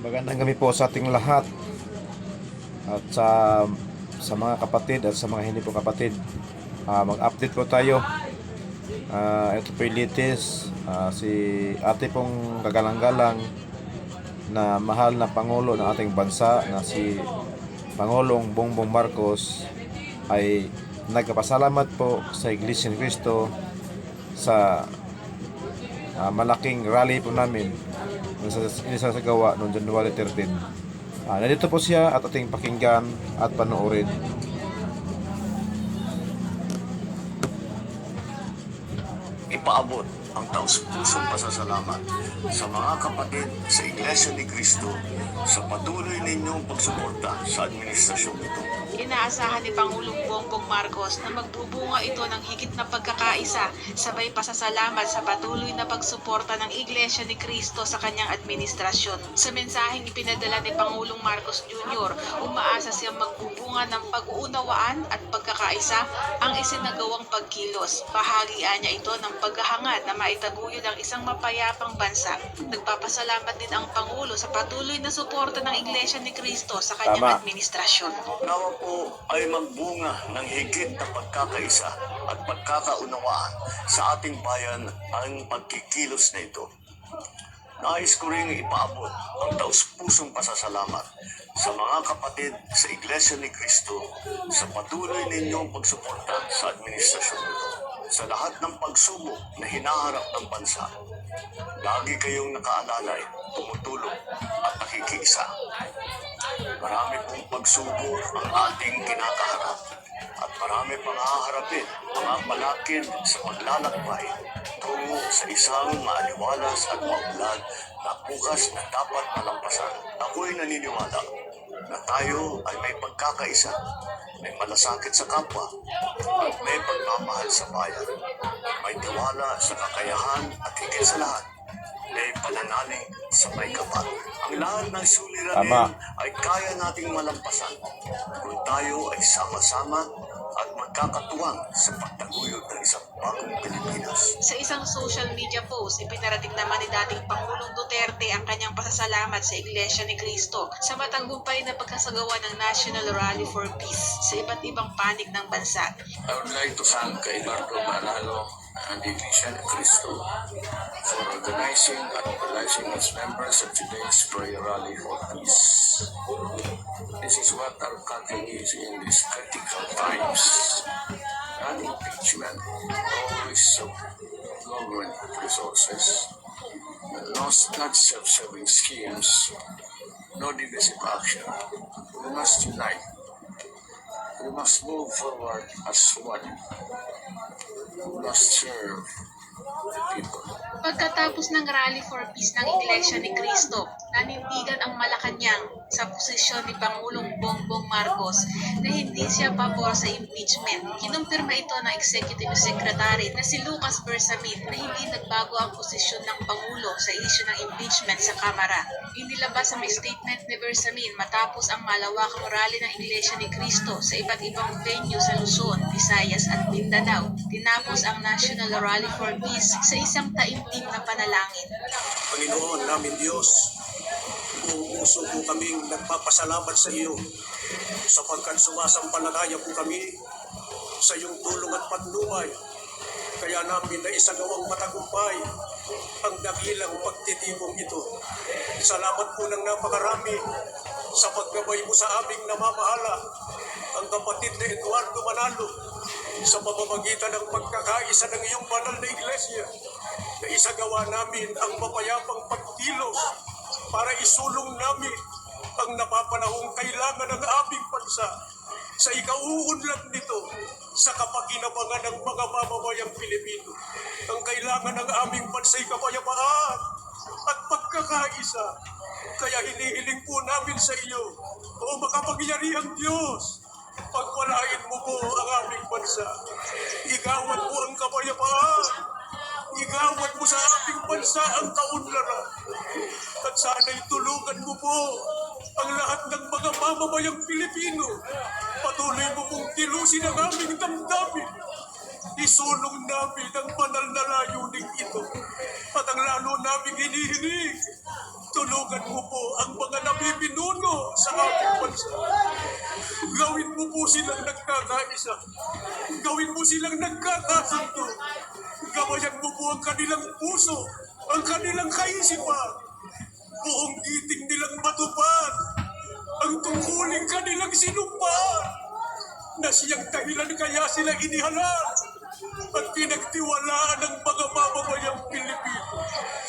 Magandang gabi po sa ating lahat at sa sa mga kapatid at sa mga hindi po kapatid. Ah, mag-update po tayo. Ah, ito po yung latest. Ah, si ate pong kagalang-galang na mahal na Pangulo ng ating bansa na si Pangulong Bongbong Marcos ay nagpapasalamat po sa Iglesia ni Cristo sa ah, malaking rally po namin inisasagawa noong January 13. Ah, nandito po siya at ating pakinggan at panoorin. ipaabot ang taus-pusong pasasalamat sa mga kapatid sa Iglesia ni Cristo sa patuloy ninyong pagsuporta sa administrasyong ito. Inaasahan ni Pangulong Bongbong Marcos na magbubunga ito ng higit na pagkakaisa sabay pasasalamat sa patuloy na pagsuporta ng Iglesia ni Cristo sa kanyang administrasyon. Sa mensaheng ipinadala ni Pangulong Marcos Jr., umaasa siyang magbubunga ng pag-uunawaan at pagkakaisa ang isinagawang pagkilos. Bahagian niya ito ng paghahangad na maitaguyod ang isang mapayapang bansa. Nagpapasalamat din ang Pangulo sa patuloy na suporta ng Iglesia ni Cristo sa Tama. kanyang administrasyon. Nawa po ay magbunga ng higit na pagkakaisa at pagkakaunawaan sa ating bayan ang pagkikilos na ito. Nais ko rin ipaabot ang taus-pusong pasasalamat sa mga kapatid sa Iglesia ni Cristo sa patuloy ninyong pagsuporta sa administrasyon nito. Sa lahat ng pagsubok na hinaharap ng bansa, lagi kayong nakaalalay, tumutulong at nakikiisa. Marami pong pagsubok ang ating kinakaharap at marami pang haharapin mga palakid sa paglalakbay tungo sa isang maaliwalas at maulad na bukas na dapat malampasan. Ako'y naniniwala na tayo ay may pagkakaisa, may malasakit sa kapwa, at may pagmamahal sa bayan. May tiwala sa kakayahan at higit sa lahat, may pananalig sa may kapal. Ang lahat ng suliranin ay kaya nating malampasan kung tayo ay sama-sama at magkakatuwang sa pagtaguyod ng isang bagong Pilipinas. Sa isang social media post, ipinarating naman ni dating Pangulong Duterte ang kanyang pasasalamat sa Iglesia ni Cristo sa matagumpay na pagkasagawa ng National Rally for Peace sa iba't ibang panig ng bansa. I would like to thank Eduardo Manalo and the Iglesia ni Cristo for organizing and mobilizing its members of today's prayer rally for peace. This is what our country needs in these critical times. Not impeachment, waste of government resources, no, not self-serving schemes, no divisive action. We must unite we must move forward as one. We must serve the people. Pagkatapos ng Rally for Peace ng Iglesia ni Cristo, nanindigan ang Malacanang sa posisyon ni Pangulong Bongbong Marcos na hindi siya pabor sa impeachment. Kinumpirma ito ng Executive Secretary na si Lucas Bersamin na hindi nagbago ang posisyon ng Pangulo sa isyu ng impeachment sa Kamara. Inilabas ang statement ni Bersamin matapos ang malawakang rally ng Iglesia ni Cristo sa iba't ibang venue sa Luzon, Visayas at Mindanao. Tinapos ang National Rally for Peace sa isang taimtim na panalangin. Panginoon namin Diyos, kaming nagpapasalamat sa iyo sapagkat sumasampalataya po kami sa iyong tulong at patnubay. Kaya namin na isagawang matagumpay ang dakilang pagtitibong ito. Salamat po ng napakarami sa paggabay mo sa aming namamahala ang kapatid na Eduardo Manalo sa pamamagitan ng pagkakaisa ng iyong banal na iglesia na isagawa namin ang mapayapang pagkilos para isulong namin ang napapanahong kailangan ng aming bansa sa ikauunlad nito sa kapakinabangan ng mga mamamayang Pilipino. Ang kailangan ng aming bansa'y kapayapaan at pagkakaisa. Kaya hinihiling po namin sa iyo, o makapagyarihang Diyos, pagpalain mo po ang aming bansa. Igawan mo ang kapayapaan. Igawad mo sa aming bansa ang kaunlaran. At sana'y tulungan mo po ang lahat ng mga mamamayang Pilipino. Patuloy mo pong tilusin ang aming damdamin. Isulong namin ang banal na layunin ito at ang lalo namin hinihinig. Tulungan mo po ang mga nabibinuno sa ating bansa. Gawin mo po silang nagkakaisa. Gawin mo silang nagkakasundo. Gawayan mo po ang kanilang puso, ang kanilang kaisipan. Buong ang tungkuling kanilang sinumpaan. Na siyang dahilan kaya sila inihalal at pinagtiwalaan ng mga mamamayang Pilipino.